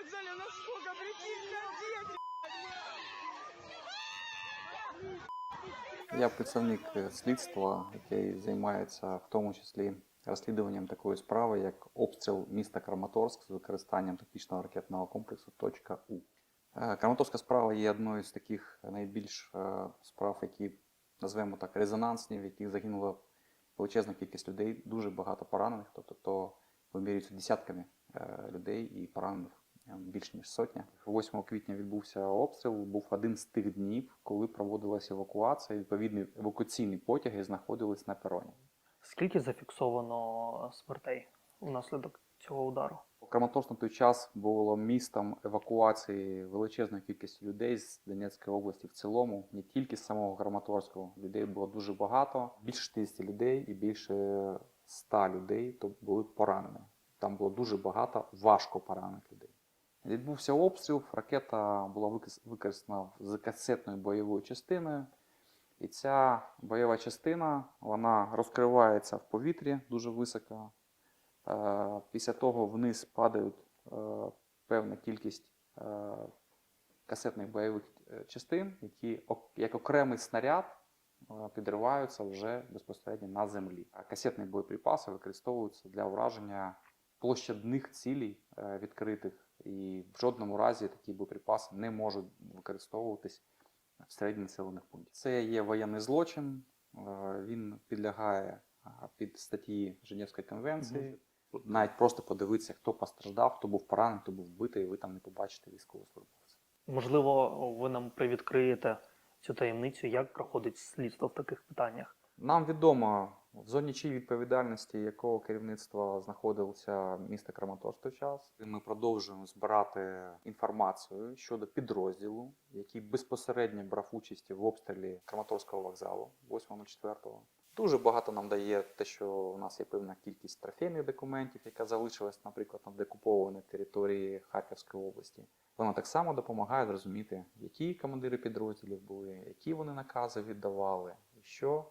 вокзале на сколько, прикинь, Я представник е, слідства, який займається в тому числі розслідуванням такої справи, як обстріл міста Краматорськ з використанням тактичного ракетного комплексу «У». Е, Краматорська справа є одною з таких найбільш е, справ, які назвемо так резонансні, в яких загинула величезна кількість людей, дуже багато поранених, тобто то вимірюється десятками е, людей і поранених більш ніж сотня. 8 квітня відбувся обстріл. Був один з тих днів, коли проводилася евакуація. Відповідні евакуаційні потяги знаходились на пероні. Скільки зафіксовано смертей внаслідок цього удару? Краматорськ на той час було містом евакуації величезної кількості людей з Донецької області в цілому, не тільки з самого Краматорського. Людей було дуже багато, більше 60 людей і більше 100 людей то були поранені. Там було дуже багато важко поранених людей. Відбувся обстріл, ракета була використана з касетною бойовою частиною. І ця бойова частина вона розкривається в повітрі дуже високо. Е, Після того вниз падають е, певна кількість е, касетних бойових частин, які як окремий снаряд підриваються вже безпосередньо на землі. А касетні боєприпаси використовуються для ураження площадних цілей відкритих, і в жодному разі такі боєприпаси не можуть використовуватись в всередині населених пунктів. Це є воєнний злочин, е, він підлягає під статті Женевської конвенції. Навіть просто подивитися, хто постраждав, хто був поранений, хто був вбитий, і ви там не побачите військовослужбовця. Можливо, ви нам привідкриєте цю таємницю, як проходить слідство в таких питаннях. Нам відомо, в зоні чиї відповідальності якого керівництва знаходилося місто Краматорськ той час. Ми продовжуємо збирати інформацію щодо підрозділу, який безпосередньо брав участь в обстрілі Краматорського вокзалу 8.04. Дуже багато нам дає те, що у нас є певна кількість трофейних документів, яка залишилась, наприклад, на декупованій території Харківської області. Вона так само допомагає зрозуміти, які командири підрозділів були, які вони накази віддавали, і що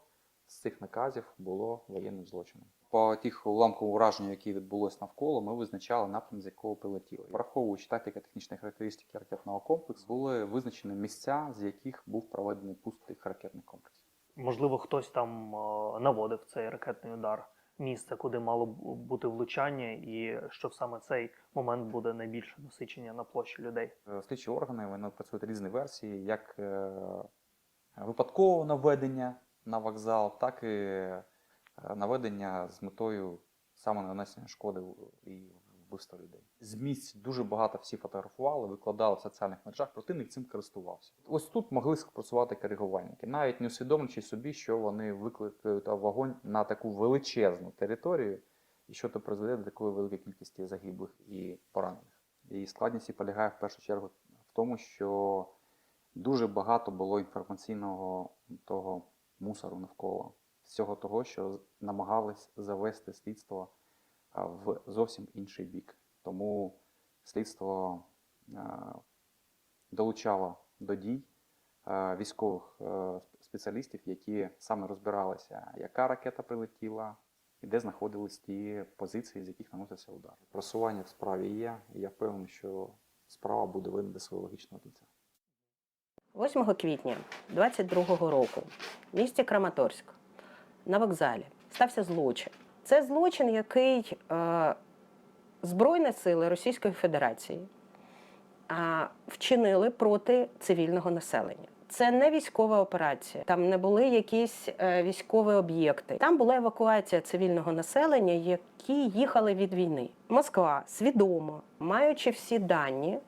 з цих наказів було воєнним злочином. По тих уламковим ураженням, які відбулось навколо, ми визначали напрям, з якого прилетіло. Враховуючи тактико-технічні характеристики ракетного комплексу, були визначені місця, з яких був проведений пуск тих ракетних комплексів. Можливо, хтось там е, наводив цей ракетний удар, місце, куди мало бути влучання, і що в саме цей момент буде найбільше насичення на площі людей. Е, Слідчі органи вони працюють різні версії, як е, випадкового наведення на вокзал, так і е, наведення з метою саме нанесення шкоди і вбивства людей. З місць дуже багато всі фотографували, викладали в соціальних мережах, противник цим користувався. Ось тут могли спрацювати коригувальники, навіть не усвідомлюючи собі, що вони викликають вогонь на таку величезну територію, і що то призведе до такої великої кількості загиблих і поранених. І складність полягає в першу чергу в тому, що дуже багато було інформаційного того мусору навколо всього того, що намагались завести слідство в зовсім інший бік. Тому слідство долучало до дій військових спеціалістів, які саме розбиралися, яка ракета прилетіла і де знаходились ті позиції, з яких наносився удар. Просування в справі є, і я впевнений, що справа буде винна до свого логічного кінця. 8 квітня 22-го року в місті Краматорськ на вокзалі стався злочин. Це злочин, який е, Збройні сили Російської Федерації е, вчинили проти цивільного населення. Це не військова операція, там не були якісь е, військові об'єкти. Там була евакуація цивільного населення, які їхали від війни. Москва свідомо, маючи всі дані,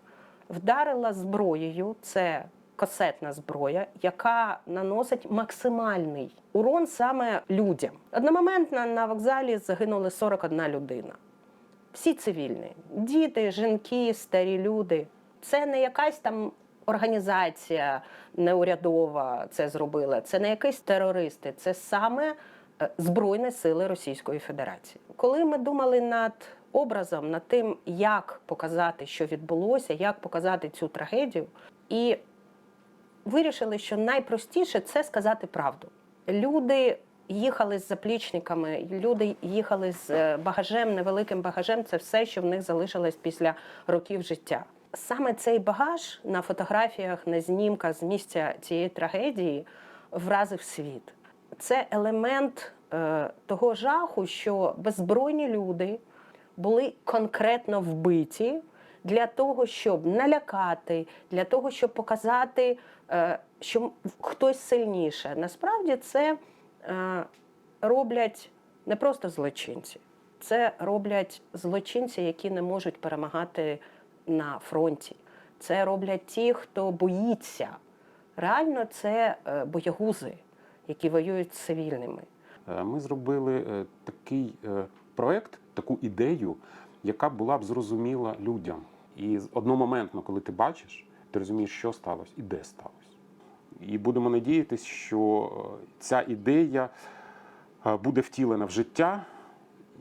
вдарила зброєю. Це касетна зброя, яка наносить максимальний урон саме людям. Одномоментно на вокзалі загинули 41 людина. Всі цивільні: діти, жінки, старі люди. Це не якась там організація неурядова це зробила, це не якісь терористи, це саме е, Збройні сили Російської Федерації. Коли ми думали над образом, над тим, як показати, що відбулося, як показати цю трагедію, і вирішили, що найпростіше це сказати правду. Люди, їхали з заплічниками, люди їхали з е, багажем, невеликим багажем. Це все, що в них залишилось після років життя. Саме цей багаж на фотографіях, на знімках з місця цієї трагедії вразив світ. Це елемент е, того жаху, що беззбройні люди були конкретно вбиті для того, щоб налякати, для того, щоб показати, е, що хтось сильніше. Насправді це е, роблять не просто злочинці, це роблять злочинці, які не можуть перемагати на фронті. Це роблять ті, хто боїться. Реально, це е, боягузи, які воюють з цивільними. Ми зробили такий проект, таку ідею, яка була б зрозуміла людям. І одномоментно, коли ти бачиш, ти розумієш, що сталося і де сталося. І будемо надіятися, що е, ця ідея е, буде втілена в життя,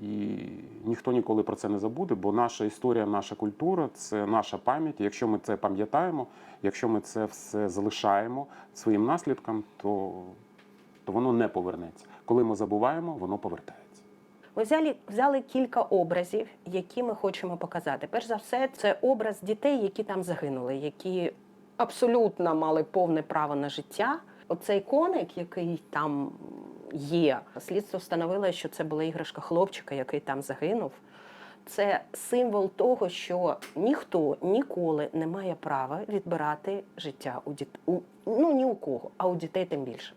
і ніхто ніколи про це не забуде, бо наша історія, наша культура це наша пам'ять. Якщо ми це пам'ятаємо, якщо ми це все залишаємо своїм наслідкам, то, то воно не повернеться. Коли ми забуваємо, воно повертається. Ми взяли, взяли кілька образів, які ми хочемо показати. Перш за все, це образ дітей, які там загинули, які абсолютно мали повне право на життя. Оцей коник, який там є, слідство встановило, що це була іграшка хлопчика, який там загинув. Це символ того, що ніхто ніколи не має права відбирати життя у дітей. Ну ні у кого, а у дітей тим більше.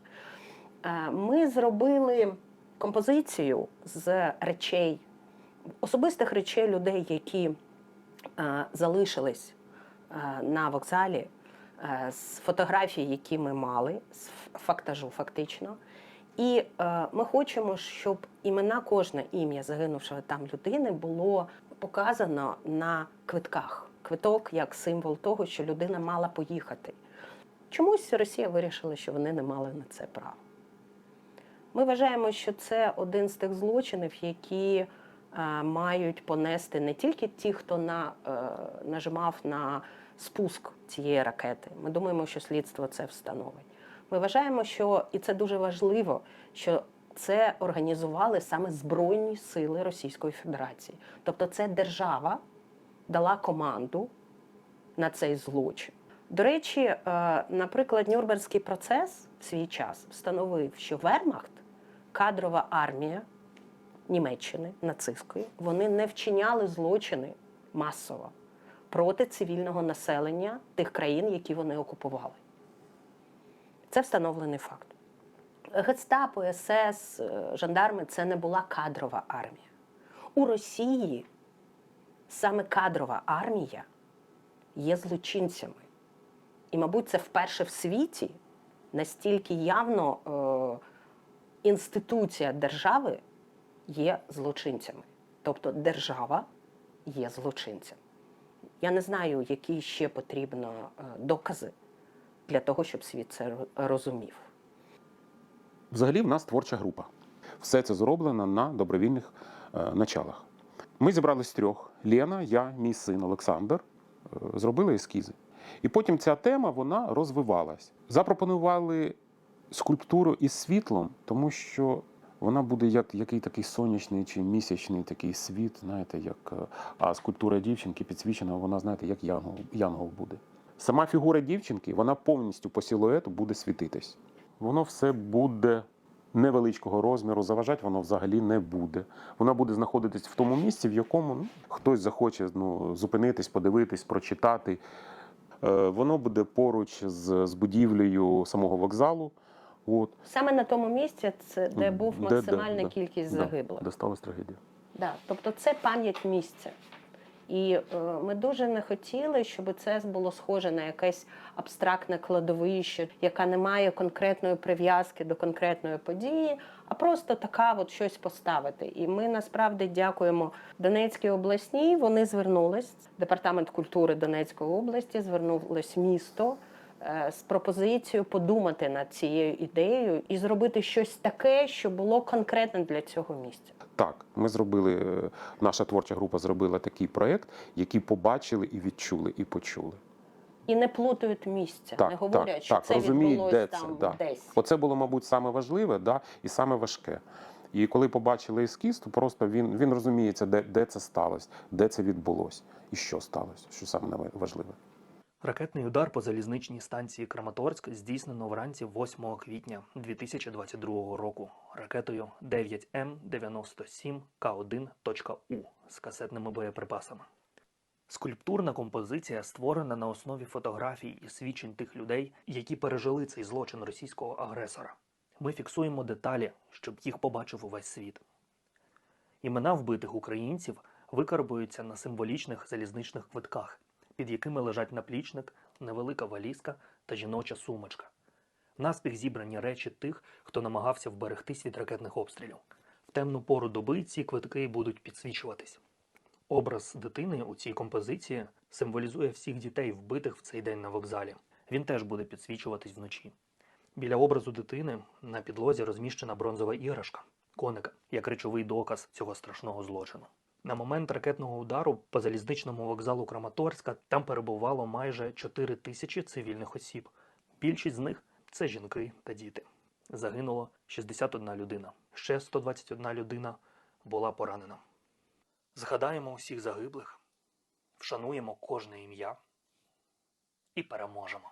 Е, Ми зробили композицію з речей, особистих речей людей, які е, залишились е, на вокзалі, е, з фотографій, які ми мали, з фактажу, фактично. І е, ми хочемо, щоб імена кожне ім'я загинувшої там людини було показано на квитках. Квиток як символ того, що людина мала поїхати. Чомусь Росія вирішила, що вони не мали на це права. Ми вважаємо, що це один з тих злочинів, які е, мають понести не тільки ті, хто на, е, нажимав на спуск цієї ракети. Ми думаємо, що слідство це встановить. Ми вважаємо, що і це дуже важливо, що це організували саме Збройні сили Російської Федерації. Тобто, це держава дала команду на цей злочин. До речі, е, наприклад, Нюрнберзький процес в свій час встановив, що Вермахт, кадрова армія Німеччини нацистської, вони не вчиняли злочини масово проти цивільного населення тих країн, які вони окупували. Це встановлений факт. Гестапо, СС, е, жандарми це не була кадрова армія. У Росії саме кадрова армія є злочинцями. І, мабуть, це вперше в світі настільки явно е, інституція держави є злочинцями. Тобто держава є злочинцем. Я не знаю, які ще потрібно е, докази для того, щоб світ це розумів. Взагалі, в нас творча група. Все це зроблено на добровільних е, началах. Ми зібрались трьох: Лена, я, мій син Олександр, е, зробили ескізи. І потім ця тема вона розвивалась. Запропонували скульптуру із світлом, тому що вона буде як який такий сонячний чи місячний такий світ, знаєте, як е, а скульптура дівчинки підсвічена, вона, знаєте, як янгол, янгол буде. Сама фігура дівчинки, вона повністю по силуету буде світитись. Воно все буде невеличкого розміру, заважати воно взагалі не буде. Вона буде знаходитись в тому місці, в якому ну, хтось захоче ну, зупинитись, подивитись, прочитати. Е, Воно буде поруч з, з будівлею самого вокзалу. От, Саме на тому місці, це де був Де- де- максимальна да, кількість да, загиблих. де сталася трагедія. Да, тобто це пам'ять місця. І е, ми дуже не хотіли, щоб це було схоже на якесь абстрактне кладовище, яка не має конкретної прив'язки до конкретної події, а просто така от щось поставити. І ми насправді дякуємо Донецькій обласній. Вони звернулись, департамент культури Донецької області, звернулось місто з пропозицією подумати над цією ідеєю і зробити щось таке, що було конкретно для цього місця. Так, ми зробили, е, наша творча група зробила такий проєкт, який побачили і відчули, і почули. І не плутають місця, Так, не говорять, так, що так, це розуміють, де там да. десь. Оце було, мабуть, саме важливе да, і саме важке. І коли побачили ескіз, то просто він, він розуміється, де, де це сталося, де це відбулося і що сталося, що саме важливе. Ракетний удар по залізничній станції Краматорськ здійснено вранці 8 квітня 2022 року ракетою 9М97К1.У з касетними боєприпасами. Скульптурна композиція створена на основі фотографій і свідчень тих людей, які пережили цей злочин російського агресора. Ми фіксуємо деталі, щоб їх побачив увесь світ. Імена вбитих українців викарбуються на символічних залізничних квитках, під якими лежать наплічник, невелика валізка та жіноча сумочка. Наспіх зібрані речі тих, хто намагався вберегтись від ракетних обстрілів. В темну пору доби ці квитки будуть підсвічуватись. Образ дитини у цій композиції символізує всіх дітей, вбитих в цей день на вокзалі. Він теж буде підсвічуватись вночі. Біля образу дитини на підлозі розміщена бронзова іграшка коника, як речовий доказ цього страшного злочину. На момент ракетного удару по залізничному вокзалу Краматорська там перебувало майже 4 тисячі цивільних осіб. Більшість з них це жінки та діти. Загинуло 61 людина. Ще 121 людина була поранена. Згадаємо усіх загиблих, вшануємо кожне ім'я і переможемо.